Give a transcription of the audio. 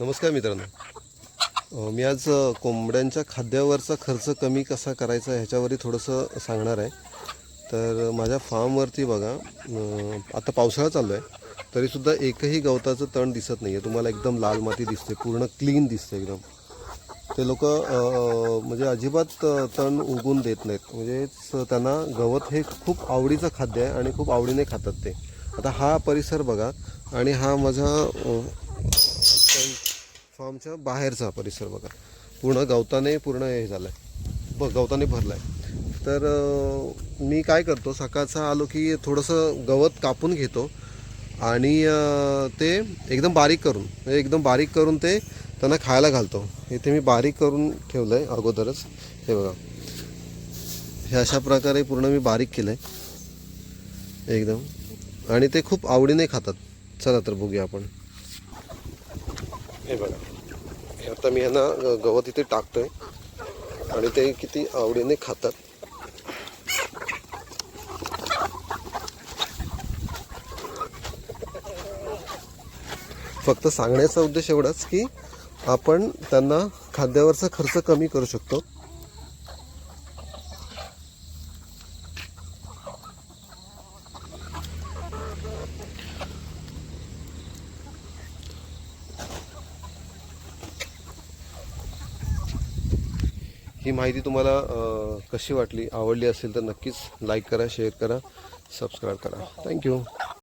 नमस्कार मित्रांनो. मी आज कोंबड्यांच्या खाद्यावरचा खर्च कमी कसा करायचा ह्याच्यावरही थोडंसं सांगणार आहे. तर माझ्या फार्मवरती बघा आता पावसाळा चालू आहे. तरीसुद्धा एकही गवताचं तण दिसत नाही आहे तुम्हाला एकदम लाल माती दिसते पूर्ण क्लीन दिसते एकदम. ते लोक म्हणजे अजिबात तण उगून देत नाहीत. म्हणजेच त्यांना गवत हे खूप आवडीचं खाद्य आहे आणि खूप आवडीने खातात ते. आता हा परिसर बघा आणि हा माझा फार्मच्या बाहेरचा परिसर बघा. पूर्ण गवताने पूर्ण हे झालं आहे ब गवताने भरला आहे तर मी काय करतो सकाळचा आलो की थोडंसं गवत कापून घेतो आणि ते एकदम बारीक करून एकदम बारीक करून ते त्यांना खायला घालतो. इथे मी बारीक करून ठेवलं आहे अगोदरच. हे बघा. हे अशा प्रकारे पूर्ण मी बारीक केलं आहे एकदम. आणि ते खूप आवडीने खातात. चला तर बघूया आपण. हे बघा. हे आता मी यांना ग- गवत इथे टाकतोय. आणि ते किती आवडीने खातात. फक्त सांगण्याचा उद्देश एवढाच की आपण त्यांना खाद्यावरचा खर्च कमी करू शकतो. ही माहिती तुम्हाला कशी वाटली आवडली असेल तर नक्कीच लाईक करा शेअर करा सबस्क्राईब करा. थँक्यू